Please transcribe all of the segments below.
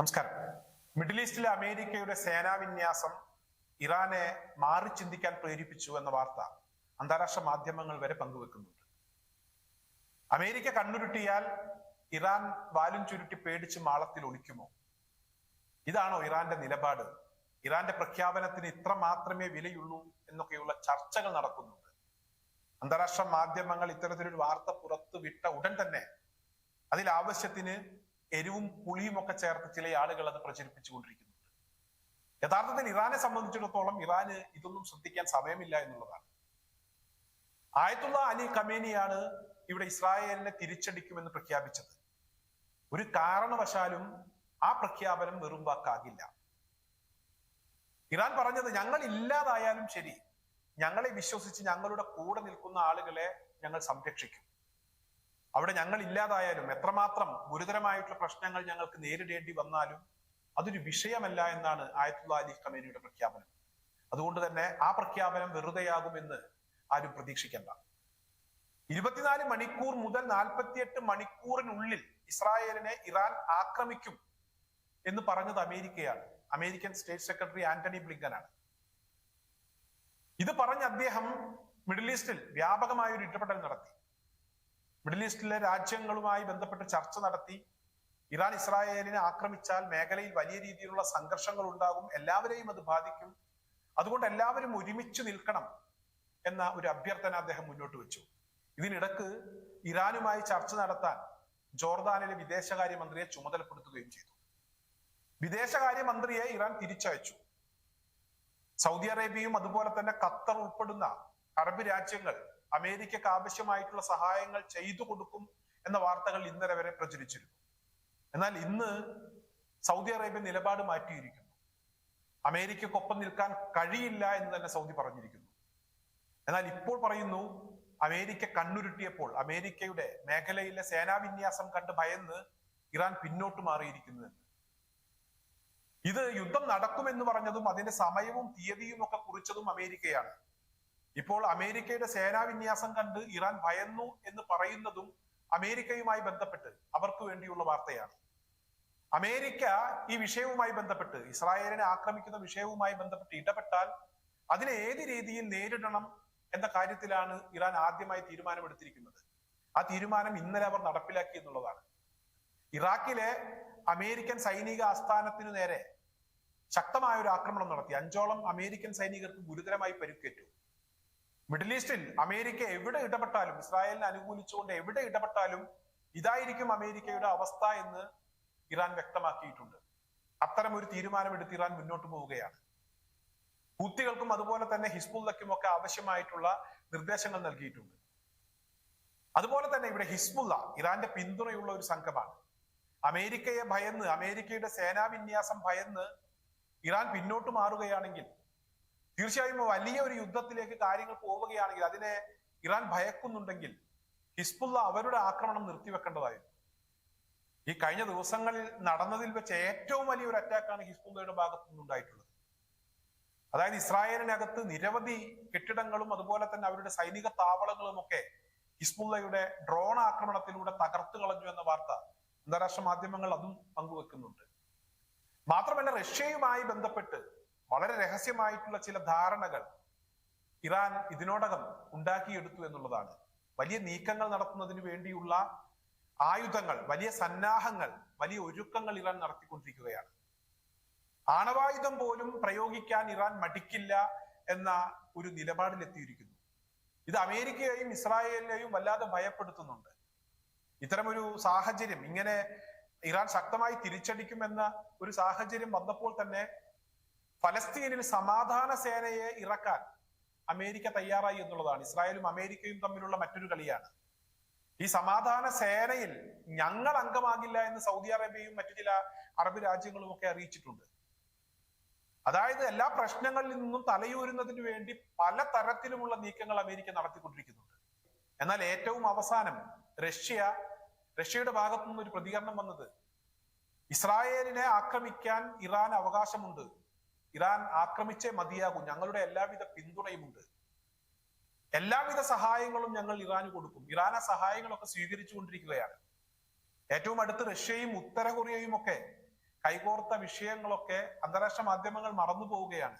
നമസ്കാരം. മിഡിൽ ഈസ്റ്റിലെ അമേരിക്കയുടെ സേനാവിന്യാസം ഇറാനെ മാറി ചിന്തിക്കാൻ പ്രേരിപ്പിച്ചു എന്ന വാർത്ത അന്താരാഷ്ട്ര മാധ്യമങ്ങൾ വരെ പങ്കുവെക്കുന്നുണ്ട്. അമേരിക്ക കണ്ണുരുട്ടിയാൽ ഇറാൻ വാലും ചുരുട്ടി പേടിച്ച് മാളത്തിൽ ഒളിക്കുമോ? ഇതാണോ ഇറാന്റെ നിലപാട്? ഇറാന്റെ പ്രഖ്യാപനത്തിന് ഇത്ര മാത്രമേ വിലയുള്ളൂ എന്നൊക്കെയുള്ള ചർച്ചകൾ നടക്കുന്നുണ്ട്. അന്താരാഷ്ട്ര മാധ്യമങ്ങൾ ഇത്തരത്തിലൊരു വാർത്ത പുറത്തുവിട്ട ഉടൻ തന്നെ അതിൽ ആവശ്യത്തിന് എരിവും പുളിയും ഒക്കെ ചേർത്ത് ചില ആളുകൾ അത് പ്രചരിപ്പിച്ചുകൊണ്ടിരിക്കുന്നുണ്ട് യഥാർത്ഥത്തിൽ ഇറാനെ സംബന്ധിച്ചിടത്തോളം ഇറാന് ഇതൊന്നും ശ്രദ്ധിക്കാൻ സമയമില്ല എന്നുള്ളതാണ്. ആയത്തുള്ള അലി കമേനിയാണ് ഇവിടെ ഇസ്രായേലിനെ തിരിച്ചടിക്കുമെന്ന് പ്രഖ്യാപിച്ചത്. ഒരു കാരണവശാലും ആ പ്രഖ്യാപനം വെറും വാക്കാകില്ല. ഇറാൻ പറഞ്ഞത് ഞങ്ങൾ ഇല്ലാതായാലും ശരി. ഞങ്ങളെ വിശ്വസിച്ച് ഞങ്ങളുടെ കൂടെ നിൽക്കുന്ന ആളുകളെ ഞങ്ങൾ സംരക്ഷിക്കും. അവിടെ ഞങ്ങൾ ഇല്ലാതായാലും എത്രമാത്രം ഗുരുതരമായിട്ടുള്ള പ്രശ്നങ്ങൾ ഞങ്ങൾക്ക് നേരിടേണ്ടി വന്നാലും അതൊരു വിഷയമല്ല എന്നാണ് ആയത്തുള്ള അലി ഖമേനിയുടെ പ്രഖ്യാപനം. അതുകൊണ്ട് തന്നെ ആ പ്രഖ്യാപനം വെറുതെയാകുമെന്ന് ആരും പ്രതീക്ഷിക്കേണ്ട. ഇരുപത്തിനാല് മണിക്കൂർ മുതൽ നാൽപ്പത്തിയെട്ട് മണിക്കൂറിനുള്ളിൽ ഇസ്രായേലിനെ ഇറാൻ ആക്രമിക്കും എന്ന് പറഞ്ഞത് അമേരിക്കയാണ്. അമേരിക്കൻ സ്റ്റേറ്റ് സെക്രട്ടറി ആന്റണി ബ്ലിങ്കനാണ്. ഇത് പറഞ്ഞ അദ്ദേഹം മിഡിൽ ഈസ്റ്റിൽ വ്യാപകമായ ഒരു ഇടപെടൽ നടത്തി. മിഡിൽ ഈസ്റ്റിലെ രാജ്യങ്ങളുമായി ബന്ധപ്പെട്ട് ചർച്ച നടത്തി ഇറാൻ ഇസ്രായേലിനെ ആക്രമിച്ചാൽ മേഖലയിൽ വലിയ രീതിയിലുള്ള സംഘർഷങ്ങൾ ഉണ്ടാകും. എല്ലാവരെയും അത് ബാധിക്കും. അതുകൊണ്ട് എല്ലാവരും ഒരുമിച്ച് നിൽക്കണം എന്ന ഒരു അഭ്യർത്ഥന അദ്ദേഹം മുന്നോട്ട് വെച്ചു. ഇതിനിടക്ക് ഇറാനുമായി ചർച്ച നടത്താൻ ജോർദാനിലെ വിദേശകാര്യമന്ത്രിയെ ചുമതലപ്പെടുത്തുകയും ചെയ്തു. വിദേശകാര്യമന്ത്രിയെ ഇറാൻ തിരിച്ചയച്ചു. സൗദി അറേബ്യയും അതുപോലെ തന്നെ ഖത്തർ ഉൾപ്പെടുന്ന അറബ് രാജ്യങ്ങൾ അമേരിക്കക്ക് ആവശ്യമായിട്ടുള്ള സഹായങ്ങൾ ചെയ്തു കൊടുക്കും എന്ന വാർത്തകൾ ഇന്നലെ വരെ പ്രചരിച്ചിരുന്നു. എന്നാൽ ഇന്ന് സൗദി അറേബ്യ നിലപാട് മാറ്റിയിരിക്കുന്നു. അമേരിക്കക്കൊപ്പം നിൽക്കാൻ കഴിയില്ല എന്ന് തന്നെ സൗദി പറഞ്ഞിരിക്കുന്നു. എന്നാൽ ഇപ്പോൾ പറയുന്നു അമേരിക്ക കണ്ണുരുട്ടിയപ്പോൾ അമേരിക്കയുടെ മേഖലയിലെ സേനാവിന്യാസം കണ്ട് ഭയന്ന് ഇറാൻ പിന്നോട്ട് മാറിയിരിക്കുന്നു ഇത് യുദ്ധം നടക്കുമെന്ന് പറഞ്ഞതും അതിന്റെ സമയവും തീയതിയും ഒക്കെ കുറിച്ചതും അമേരിക്കയാണ്. ഇപ്പോൾ അമേരിക്കയുടെ സേനാവിന്യാസം കണ്ട് ഇറാൻ ഭയന്നു എന്ന് പറയുന്നതും അമേരിക്കയുമായി ബന്ധപ്പെട്ട് അവർക്ക് വേണ്ടിയുള്ള വാർത്തയാണ്. അമേരിക്ക ഈ വിഷയവുമായി ബന്ധപ്പെട്ട് ഇസ്രായേലിനെ ആക്രമിക്കുന്ന വിഷയവുമായി ബന്ധപ്പെട്ട് ഇടപെട്ടാൽ അതിനെ ഏത് രീതിയിൽ നേരിടണം എന്ന കാര്യത്തിലാണ് ഇറാൻ ആദ്യമായി തീരുമാനമെടുത്തിരിക്കുന്നത്. ആ തീരുമാനം ഇന്നലെ അവർ നടപ്പിലാക്കി എന്നുള്ളതാണ്. ഇറാഖിലെ അമേരിക്കൻ സൈനിക ആസ്ഥാനത്തിനു നേരെ ശക്തമായ ഒരു ആക്രമണം നടത്തി. അഞ്ചോളം അമേരിക്കൻ സൈനികർക്ക് ഗുരുതരമായി പരിക്കേറ്റു. മിഡിൽ ഈസ്റ്റിൽ അമേരിക്ക എവിടെ ഇടപെട്ടാലും ഇസ്രായേലിനെ അനുകൂലിച്ചുകൊണ്ട് എവിടെ ഇടപെട്ടാലും ഇതായിരിക്കും അമേരിക്കയുടെ അവസ്ഥ എന്ന് ഇറാൻ വ്യക്തമാക്കിയിട്ടുണ്ട്. അത്തരം ഒരു തീരുമാനമെടുത്ത് ഇറാൻ മുന്നോട്ട് പോവുകയാണ്. ഹൂത്തികൾക്കും അതുപോലെ തന്നെ ഹിസ്ബുല്ലയ്ക്കും ഒക്കെ ആവശ്യമായിട്ടുള്ള നിർദ്ദേശങ്ങൾ നൽകിയിട്ടുണ്ട്. അതുപോലെ തന്നെ ഇവിടെ ഹിസ്ബുല്ല ഇറാന്റെ പിന്തുണയുള്ള ഒരു സംഘമാണ്. അമേരിക്കയെ ഭയന്ന് അമേരിക്കയുടെ സേനാവിന്യാസം ഭയന്ന് ഇറാൻ പിന്നോട്ട് മാറുകയാണെങ്കിൽ തീർച്ചയായും വലിയ ഒരു യുദ്ധത്തിലേക്ക് കാര്യങ്ങൾ പോവുകയാണെങ്കിൽ അതിനെ ഇറാൻ ഭയക്കുന്നുണ്ടെങ്കിൽ ഹിസ്ബുള്ള അവരുടെ ആക്രമണം നിർത്തിവെക്കേണ്ടതായിരുന്നു. ഈ കഴിഞ്ഞ ദിവസങ്ങളിൽ നടന്നതിൽ വെച്ച് ഏറ്റവും വലിയൊരു അറ്റാക്കാണ് ഹിസ്ബുള്ളയുടെ ഭാഗത്തു നിന്നുണ്ടായിട്ടുള്ളത്. അതായത് ഇസ്രായേലിനകത്ത് നിരവധി കെട്ടിടങ്ങളും അതുപോലെ തന്നെ അവരുടെ സൈനിക താവളങ്ങളും ഒക്കെ ഹിസ്ബുള്ളയുടെ ഡ്രോൺ ആക്രമണത്തിലൂടെ തകർത്തു കളഞ്ഞു എന്ന വാർത്ത അന്താരാഷ്ട്ര മാധ്യമങ്ങൾ അതും പങ്കുവെക്കുന്നുണ്ട്. മാത്രമല്ല റഷ്യയുമായി ബന്ധപ്പെട്ട് വളരെ രഹസ്യമായിട്ടുള്ള ചില ധാരണകൾ ഇറാൻ ഇതിനോടകം ഉണ്ടാക്കിയെടുത്തു എന്നുള്ളതാണ്. വലിയ നീക്കങ്ങൾ നടത്തുന്നതിന് വേണ്ടിയുള്ള ആയുധങ്ങൾ വലിയ സന്നാഹങ്ങൾ വലിയ ഒരുക്കങ്ങൾ ഇറാൻ നടത്തിക്കൊണ്ടിരിക്കുകയാണ്. ആണവായുധം പോലും പ്രയോഗിക്കാൻ ഇറാൻ മടിക്കില്ല എന്ന ഒരു നിലപാടിലെത്തിയിരിക്കുന്നു. ഇത് അമേരിക്കയെയും ഇസ്രായേലിനെയും വല്ലാതെ ഭയപ്പെടുത്തുന്നുണ്ട്. ഇത്തരമൊരു സാഹചര്യം ഇങ്ങനെ ഇറാൻ ശക്തമായി തിരിച്ചടിക്കുമെന്ന ഒരു സാഹചര്യം വന്നപ്പോൾ തന്നെ ഫലസ്തീനിൽ സമാധാന സേനയെ ഇറക്കാൻ അമേരിക്ക തയ്യാറായി എന്നുള്ളതാണ്. ഇസ്രായേലും അമേരിക്കയും തമ്മിലുള്ള മറ്റൊരു കളിയാണ്. ഈ സമാധാന സേനയിൽ ഞങ്ങൾ അംഗമാകില്ല എന്ന് സൗദി അറേബ്യയും മറ്റു ചില അറബ് രാജ്യങ്ങളും ഒക്കെ അറിയിച്ചിട്ടുണ്ട്. അതായത് എല്ലാ പ്രശ്നങ്ങളിൽ നിന്നും തലയൂരുന്നതിന് വേണ്ടി പല തരത്തിലുമുള്ള നീക്കങ്ങൾ അമേരിക്ക നടത്തിക്കൊണ്ടിരിക്കുന്നുണ്ട്. എന്നാൽ ഏറ്റവും അവസാനം റഷ്യ റഷ്യയുടെ ഭാഗത്തു നിന്ന് ഒരു പ്രതികരണം വന്നത് ഇസ്രായേലിനെ ആക്രമിക്കാൻ ഇറാൻ അവകാശമുണ്ട് ഇറാൻ ആക്രമിച്ചേ മതിയാകും. ഞങ്ങളുടെ എല്ലാവിധ പിന്തുണയുമുണ്ട്. എല്ലാവിധ സഹായങ്ങളും ഞങ്ങൾ ഇറാന് കൊടുക്കും. ഇറാൻ ആ സഹായങ്ങളൊക്കെ സ്വീകരിച്ചു കൊണ്ടിരിക്കുകയാണ് ഏറ്റവും അടുത്ത് റഷ്യയും ഉത്തര കൊറിയയും ഒക്കെ കൈകോർത്ത വിഷയങ്ങളൊക്കെ അന്താരാഷ്ട്ര മാധ്യമങ്ങൾ മറന്നു പോവുകയാണ്.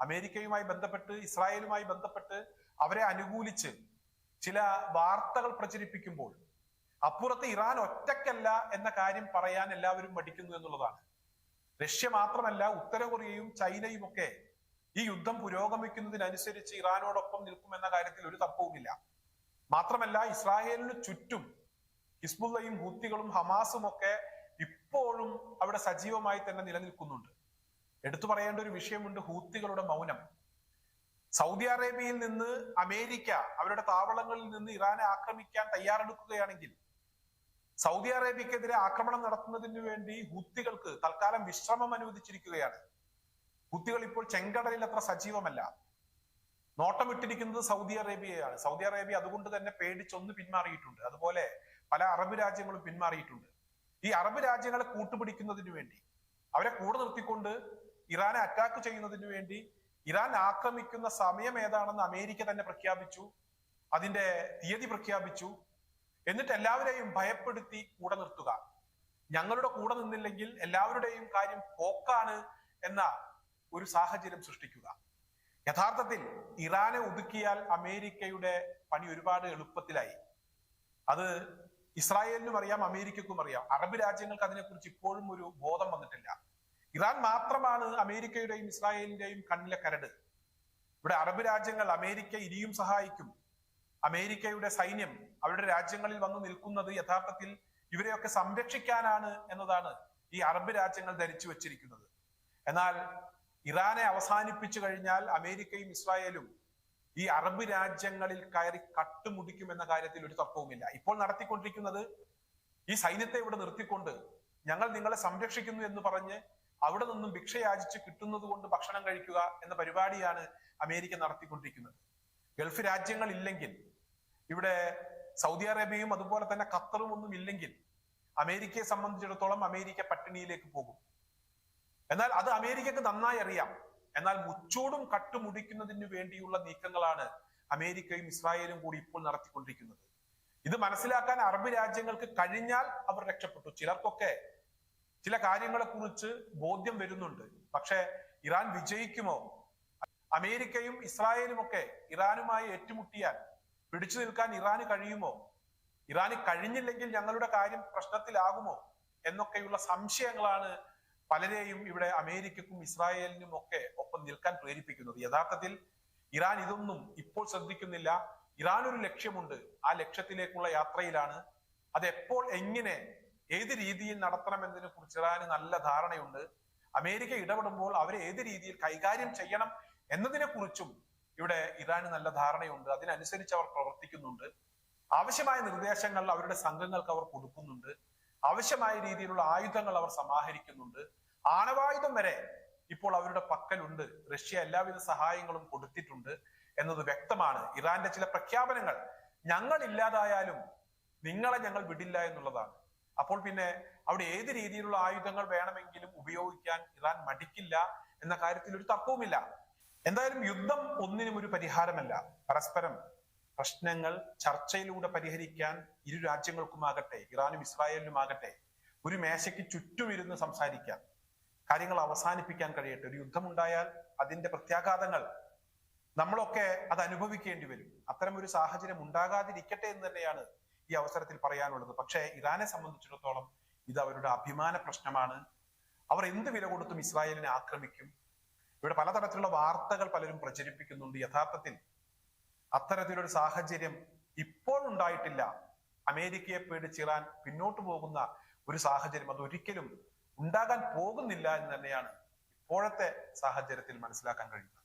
അമേരിക്കയുമായി ബന്ധപ്പെട്ട് ഇസ്രായേലുമായി ബന്ധപ്പെട്ട് അവരെ അനുകൂലിച്ച് ചില വാർത്തകൾ പ്രചരിപ്പിക്കുമ്പോൾ അപ്പുറത്ത് ഇറാൻ ഒറ്റക്കല്ല എന്ന കാര്യം പറയാൻ എല്ലാവരും മടിക്കുന്നു എന്നുള്ളതാണ്. റഷ്യ മാത്രമല്ല ഉത്തര കൊറിയയും ചൈനയും ഒക്കെ ഈ യുദ്ധം പുരോഗമിക്കുന്നതിനനുസരിച്ച് ഇറാനോടൊപ്പം നിൽക്കുമെന്ന കാര്യത്തിൽ ഒരു തർക്കവുമില്ല മാത്രമല്ല ഇസ്രായേലിന് ചുറ്റും ഹിസ്ബുള്ളയും ഹൂത്തികളും ഹമാസും ഒക്കെ ഇപ്പോഴും അവിടെ സജീവമായി തന്നെ നിലനിൽക്കുന്നുണ്ട്. എടുത്തു പറയേണ്ട ഒരു വിഷയമുണ്ട് ഹൂത്തികളുടെ മൗനം. സൗദി അറേബ്യയിൽ നിന്ന് അമേരിക്ക അവരുടെ താവളങ്ങളിൽ നിന്ന് ഇറാനെ ആക്രമിക്കാൻ തയ്യാറെടുക്കുകയാണെങ്കിൽ സൗദി അറേബ്യക്കെതിരെ ആക്രമണം നടത്തുന്നതിന് വേണ്ടി ഹുത്തികൾക്ക് തൽക്കാലം വിശ്രമം അനുവദിച്ചിരിക്കുകയാണ്. ഹുത്തികൾ ഇപ്പോൾ ചെങ്കടലിൽ അത്ര സജീവമല്ല. നോട്ടമിട്ടിരിക്കുന്നത് സൗദി അറേബ്യയാണ്. സൗദി അറേബ്യ അതുകൊണ്ട് തന്നെ പേടിച്ചൊന്ന് പിന്മാറിയിട്ടുണ്ട്. അതുപോലെ പല അറബ് രാജ്യങ്ങളും പിന്മാറിയിട്ടുണ്ട്. ഈ അറബ് രാജ്യങ്ങളെ കൂട്ടുപിടിക്കുന്നതിന് വേണ്ടി അവരെ കൂടെ നിർത്തിക്കൊണ്ട് ഇറാനെ അറ്റാക്ക് ചെയ്യുന്നതിന് വേണ്ടി ഇറാൻ ആക്രമിക്കുന്ന സമയം ഏതാണെന്ന് അമേരിക്ക തന്നെ പ്രഖ്യാപിച്ചു. അതിന്റെ തീയതി പ്രഖ്യാപിച്ചു. എന്നിട്ട് എല്ലാവരെയും ഭയപ്പെടുത്തി കൂടെ നിർത്തുക. ഞങ്ങളുടെ കൂടെ നിന്നില്ലെങ്കിൽ എല്ലാവരുടെയും കാര്യം പോക്കാണ് എന്ന ഒരു സാഹചര്യം സൃഷ്ടിക്കുക. യഥാർത്ഥത്തിൽ ഇറാനെ ഒതുക്കിയാൽ അമേരിക്കയുടെ പണി ഒരുപാട് എളുപ്പത്തിലായി. അത് ഇസ്രായേലിനും അറിയാം അമേരിക്കക്കും അറിയാം. അറബ് രാജ്യങ്ങൾക്ക് അതിനെക്കുറിച്ച് ഇപ്പോഴും ഒരു ബോധം വന്നിട്ടില്ല. ഇറാൻ മാത്രമാണ് അമേരിക്കയുടെയും ഇസ്രായേലിന്റെയും കണ്ണിലെ കരട്. ഇവിടെ അറബ് രാജ്യങ്ങൾ അമേരിക്ക ഇനിയും സഹായിക്കും. അമേരിക്കയുടെ സൈന്യം അവരുടെ രാജ്യങ്ങളിൽ വന്നു നിൽക്കുന്നത് യഥാർത്ഥത്തിൽ ഇവരെയൊക്കെ സംരക്ഷിക്കാനാണ് എന്നതാണ് ഈ അറബ് രാജ്യങ്ങൾ ധരിച്ചു വച്ചിരിക്കുന്നത്. എന്നാൽ ഇറാനെ അവസാനിപ്പിച്ചു കഴിഞ്ഞാൽ അമേരിക്കയും ഇസ്രായേലും ഈ അറബ് രാജ്യങ്ങളിൽ കയറി കട്ടുമുടിക്കും എന്ന കാര്യത്തിൽ ഒരു തർക്കവുമില്ല. ഇപ്പോൾ നടത്തിക്കൊണ്ടിരിക്കുന്നത് ഈ സൈന്യത്തെ ഇവിടെ നിർത്തിക്കൊണ്ട് ഞങ്ങൾ നിങ്ങളെ സംരക്ഷിക്കുന്നു എന്ന് പറഞ്ഞ് അവിടെ നിന്നും ഭിക്ഷയാചിച്ച് കിട്ടുന്നത് കൊണ്ട് ഭക്ഷണം കഴിക്കുക എന്ന പരിപാടിയാണ് അമേരിക്ക നടത്തിക്കൊണ്ടിരിക്കുന്നത്. ഗൾഫ് രാജ്യങ്ങൾ ഇല്ലെങ്കിൽ ഇവിടെ സൗദി അറേബ്യയും അതുപോലെ തന്നെ ഖത്തറും ഒന്നും ഇല്ലെങ്കിൽ അമേരിക്കയെ സംബന്ധിച്ചിടത്തോളം അമേരിക്ക പട്ടിണിയിലേക്ക് പോകും. എന്നാൽ അത് അമേരിക്കക്ക് നന്നായി അറിയാം. എന്നാൽ മുച്ചൂടും കട്ടുമുടിക്കുന്നതിന് വേണ്ടിയുള്ള നീക്കങ്ങളാണ് അമേരിക്കയും ഇസ്രായേലും കൂടി ഇപ്പോൾ നടത്തിക്കൊണ്ടിരിക്കുന്നത്. ഇത് മനസ്സിലാക്കാൻ അറബ് രാജ്യങ്ങൾക്ക് കഴിഞ്ഞാൽ അവർ രക്ഷപ്പെട്ടു. ചിലർക്കൊക്കെ ചില കാര്യങ്ങളെ കുറിച്ച് ബോധ്യം വരുന്നുണ്ട്. പക്ഷേ ഇറാൻ വിജയിക്കുമോ? അമേരിക്കയും ഇസ്രായേലും ഒക്കെ ഇറാനുമായി ഏറ്റുമുട്ടിയാൽ പിടിച്ചു നിൽക്കാൻ ഇറാന് കഴിയുമോ? ഇറാന് കഴിഞ്ഞില്ലെങ്കിൽ ഞങ്ങളുടെ കാര്യം പ്രശ്നത്തിലാകുമോ? എന്നൊക്കെയുള്ള സംശയങ്ങളാണ് പലരെയും ഇവിടെ അമേരിക്കക്കും ഇസ്രായേലിനും ഒക്കെ ഒപ്പം നിൽക്കാൻ പ്രേരിപ്പിക്കുന്നത്. യഥാർത്ഥത്തിൽ ഇറാൻ ഇതൊന്നും ഇപ്പോൾ ശ്രദ്ധിക്കുന്നില്ല. ഇറാൻ ഒരു ലക്ഷ്യമുണ്ട്. ആ ലക്ഷ്യത്തിലേക്കുള്ള യാത്രയിലാണ്. അത് എപ്പോൾ എങ്ങനെ ഏത് രീതിയിൽ നടത്തണമെന്നതിനെ കുറിച്ച് ഇറാന് നല്ല ധാരണയുണ്ട്. അമേരിക്ക ഇടപെടുമ്പോൾ അവരെ ഏത് രീതിയിൽ കൈകാര്യം ചെയ്യണം എന്നതിനെ കുറിച്ചും ഇവിടെ ഇറാന് നല്ല ധാരണയുണ്ട്. അതിനനുസരിച്ച് അവർ പ്രവർത്തിക്കുന്നുണ്ട്. ആവശ്യമായ നിർദ്ദേശങ്ങൾ അവരുടെ സംഘങ്ങൾക്ക് അവർ കൊടുക്കുന്നുണ്ട്. ആവശ്യമായ രീതിയിലുള്ള ആയുധങ്ങൾ അവർ സമാഹരിക്കുന്നുണ്ട്. ആണവായുധം വരെ ഇപ്പോൾ അവരുടെ പക്കലുണ്ട്. റഷ്യ എല്ലാവിധ സഹായങ്ങളും കൊടുത്തിട്ടുണ്ട് എന്നത് വ്യക്തമാണ്. ഇറാന്റെ ചില പ്രഖ്യാപനങ്ങൾ ഞങ്ങൾ ഇല്ലാതായാലും നിങ്ങളെ ഞങ്ങൾ വിടില്ല എന്നുള്ളതാണ്. അപ്പോൾ പിന്നെ അവിടെ ഏത് രീതിയിലുള്ള ആയുധങ്ങൾ വേണമെങ്കിലും ഉപയോഗിക്കാൻ ഇറാൻ മടിക്കില്ല എന്ന കാര്യത്തിൽ ഒരു തർക്കവുമില്ല. എന്തായാലും യുദ്ധം ഒന്നിനും ഒരു പരിഹാരമല്ല. പരസ്പരം പ്രശ്നങ്ങൾ ചർച്ചയിലൂടെ പരിഹരിക്കാൻ ഇരു രാജ്യങ്ങൾക്കുമാകട്ടെ ഇറാനും ഇസ്രായേലിനും ആകട്ടെ ഒരു മേശയ്ക്ക് ചുറ്റുമിരുന്ന് സംസാരിക്കാം. കാര്യങ്ങൾ അവസാനിപ്പിക്കാൻ കഴിയട്ടെ. ഒരു യുദ്ധമുണ്ടായാൽ അതിന്റെ പ്രത്യാഘാതങ്ങൾ നമ്മളൊക്കെ അത് അനുഭവിക്കേണ്ടി വരും. അത്തരം ഒരു സാഹചര്യം ഉണ്ടാകാതിരിക്കട്ടെ എന്ന് തന്നെയാണ് ഈ അവസരത്തിൽ പറയാനുള്ളത്. പക്ഷേ ഇറാനെ സംബന്ധിച്ചിടത്തോളം ഇത് അവരുടെ അഭിമാന പ്രശ്നമാണ്. അവർ എന്ത് വില കൊടുത്തും ഇസ്രായേലിനെ ആക്രമിക്കും. ഇവിടെ പലതരത്തിലുള്ള വാർത്തകൾ പലരും പ്രചരിപ്പിക്കുന്നുണ്ട്. യഥാർത്ഥത്തിൽ അത്തരത്തിലൊരു സാഹചര്യം ഇപ്പോൾ ഉണ്ടായിട്ടില്ല. അമേരിക്കയെ പേടിച്ചിറാൻ പിന്നോട്ട് പോകുന്ന ഒരു സാഹചര്യം അത് ഒരിക്കലും ഉണ്ടാകാൻ പോകുന്നില്ല എന്ന് തന്നെയാണ് ഇപ്പോഴത്തെ സാഹചര്യത്തിൽ മനസ്സിലാക്കാൻ കഴിയുന്നത്.